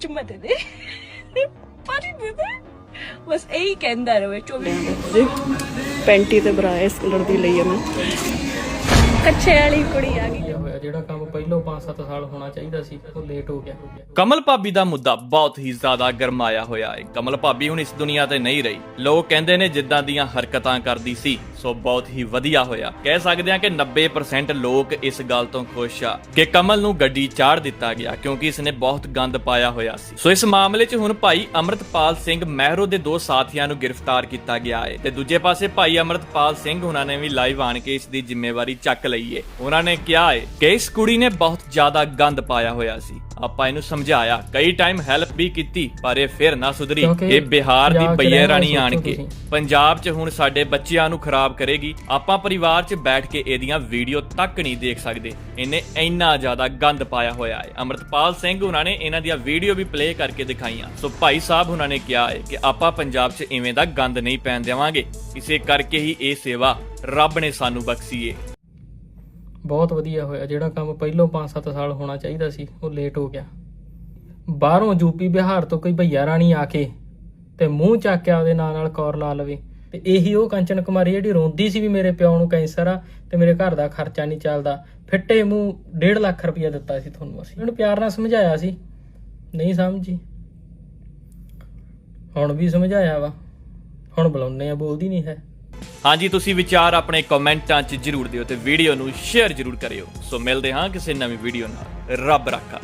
ਚੁੰਮਾ ਦੇ ਦੇ ਪਾਣੀ ਦੇ ਦੇ ਬਸ ਇਹੀ ਕਹਿੰਦਾ ਰਹੇ 24 ਘੰਟੇ। ਪੈਂਟੀ ਤੇ ਬਰਾ ਇਸ ਕਲਰ ਦੀ ਲਈ ਆ ਮੈਂ। ਕੱਚੇ ਵਾਲੀ ਕੁੜੀ ਆ ਗਈ। ਹੋਇਆ ਜਿਹੜਾ ਕੰਮ ਪਹਿਲੋਂ 5-7 ਸਾਲ ਹੋਣਾ ਚਾਹੀਦਾ ਸੀ, ਉਹ ਲੇਟ ਹੋ ਗਿਆ। ਕਮਲ ਭਾਬੀ ਦਾ ਮੁੱਦਾ ਬਹੁਤ ਹੀ ਜ਼ਿਆਦਾ ਗਰਮਾਇਆ ਹੋਇਆ ਹੈ। ਕਮਲ ਭਾਬੀ ਹੁਣ ਇਸ ਦੁਨੀਆ ਤੇ ਨਹੀਂ ਰਹੀ। ਲੋਕ ਕਹਿੰਦੇ ਨੇ ਜਿੱਦਾਂ ਦੀਆਂ ਹਰਕਤਾਂ ਕਰਦੀ ਸੀ, ਸੋ ਬਹੁਤ ਹੀ ਵਧੀਆ ਹੋਇਆ। ਕਹਿ ਸਕਦੇ ਹਾਂ ਕਿ 90% ਲੋਕ ਇਸ ਗੱਲ ਤੋਂ ਖੁਸ਼ ਆ ਕਿ ਕਮਲ ਨੂੰ ਗੱਡੀ ਚਾੜ ਦਿੱਤਾ ਗਿਆ ਕਿਉਂਕਿ ਇਸਨੇ ਬਹੁਤ ਗੰਦ ਪਾਇਆ ਹੋਇਆ ਸੀ। ਸੋ ਇਸ ਮਾਮਲੇ 'ਚ ਹੁਣ ਭਾਈ ਅਮਰਤਪਾਲ ਸਿੰਘ ਮਹਿਰੋ ਦੇ ਦੋ ਸਾਥੀਆਂ ਨੂੰ ਗ੍ਰਿਫਤਾਰ ਕੀਤਾ ਗਿਆ ਹੈ ਤੇ ਦੂਜੇ ਪਾਸੇ ਭਾਈ ਅਮਰਤਪਾਲ ਸਿੰਘ ਉਹਨਾਂ ਨੇ ਵੀ ਲਾਈਵ ਆਣ ਕੇ ਇਸ ਦੀ ਜ਼ਿੰਮੇਵਾਰੀ ਚੱਕ ਲਈ ਹੈ। ਉਹਨਾਂ ਨੇ ਕਿਹਾ ਹੈ ਕਿ ਇਸ ਕੁੜੀ ਨੇ ਬਹੁਤ ਜ਼ਿਆਦਾ ਗੰਦ ਪਾਇਆ ਹੋਇਆ ਸੀ। ਆਪਾਂ ਇਹਨੂੰ ਸਮਝਾਇਆ ਕਈ ਟਾਈਮ ਹੈਲਪ ਵੀ ਕੀਤੀ ਪਰ ਇਹ ਫਿਰ ਨਾ ਸੁਧਰੀ। ਇਹ ਬਿਹਾਰ ਦੀ ਰਹਿਣਾ ਰਾਣੀ ਆਣ ਕੇ। ਪੰਜਾਬ 'ਚ ਹੁਣ ਸਾਡੇ ਬੱਚਿਆਂ ਨੂੰ ਖਰਾਬ ਕਰੇਗੀ। ਆਪਾਂ ਪਰਿਵਾਰ 'ਚ ਬੈਠ ਕੇ ਇਹਦੀਆਂ ਵੀਡੀਓ ਤੱਕ ਨਹੀਂ ਦੇਖ ਸਕਦੇ। ਇਹਨੇ ਇੰਨਾ ਜ਼ਿਆਦਾ ਗੰਦ ਪਾਇਆ ਹੋਇਆ ਹੈ। ਅਮਰਤਪਾਲ ਸਿੰਘ ਉਹਨਾਂ ਨੇ ਇਹਨਾਂ ਦੀਆਂ ਵੀਡੀਓ ਵੀ ਪਲੇ ਕਰਕੇ ਦਿਖਾਈਆਂ। ਸੋ ਭਾਈ ਸਾਹਿਬ ਉਹਨਾਂ ਨੇ ਕਿਹਾ ਹੈ ਕਿ ਆਪਾਂ ਪੰਜਾਬ 'ਚ ਇਵੇਂ ਦਾ ਗੰਦ ਨਹੀਂ ਪੈਣ ਦੇਵਾਂਗੇ। ਇਸੇ ਕਰਕੇ ਹੀ ਇਹ ਸੇਵਾ ਰੱਬ ਨੇ ਸਾਨੂੰ ਬਖਸ਼ੀ ਏ। ਬਹੁਤ ਵਧੀਆ ਹੋਇਆ। ਜਿਹੜਾ ਕੰਮ ਪਹਿਲੋਂ 5-7 ਸਾਲ ਹੋਣਾ ਚਾਹੀਦਾ ਸੀ, ਉਹ ਲੇਟ ਹੋ ਗਿਆ। ਬਾਹਰੋਂ ਯੂਪੀ ਬਿਹਾਰ ਤੋਂ ਕੋਈ ਭਈਆ ਰਾਣੀ ਆ ਕੇ ਤੇ ਮੂੰਹ ਚੱਕ ਕੇ ਆਪਦੇ ਨਾਲ ਨਾਲ ਕੌਰ ਲਾ ਲਵੇ। ਤੇ ਇਹੀ ਉਹ ਕੰਚਨ ਕੁਮਾਰੀ ਜਿਹੜੀ ਰੋਂਦੀ ਸੀ ਵੀ ਮੇਰੇ ਪਿਓ ਨੂੰ ਕੈਂਸਰ ਆ ਤੇ ਮੇਰੇ ਘਰ ਦਾ ਖਰਚਾ ਨਹੀਂ ਚੱਲਦਾ। ਫਿੱਟੇ ਮੂੰਹ 1.5 ਲੱਖ ਰੁਪਇਆ ਦਿੱਤਾ ਸੀ ਤੁਹਾਨੂੰ ਅਸੀਂ। ਉਹਨੂੰ ਪਿਆਰ ਨਾਲ ਸਮਝਾਇਆ ਸੀ। ਨਹੀਂ ਸਮਝੀ। ਹੁਣ ਵੀ ਸਮਝਾਇਆ ਵਾ। ਹੁਣ ਬੁਲਾਉਂਦੇ ਆ, ਬੋਲਦੀ ਨਹੀਂ ਹੈ। ਹਾਂਜੀ, ਤੁਸੀਂ ਵਿਚਾਰ ਆਪਣੇ ਕਮੈਂਟਾਂ 'ਚ ਜਰੂਰ ਦਿਓ ਤੇ ਵੀਡੀਓ ਨੂੰ ਸ਼ੇਅਰ ਜਰੂਰ ਕਰਿਓ। ਸੋ ਮਿਲਦੇ ਹਾਂ ਕਿਸੇ ਨਵੀਂ ਵੀਡੀਓ ਨਾਲ। ਰੱਬ ਰਾਖਾ।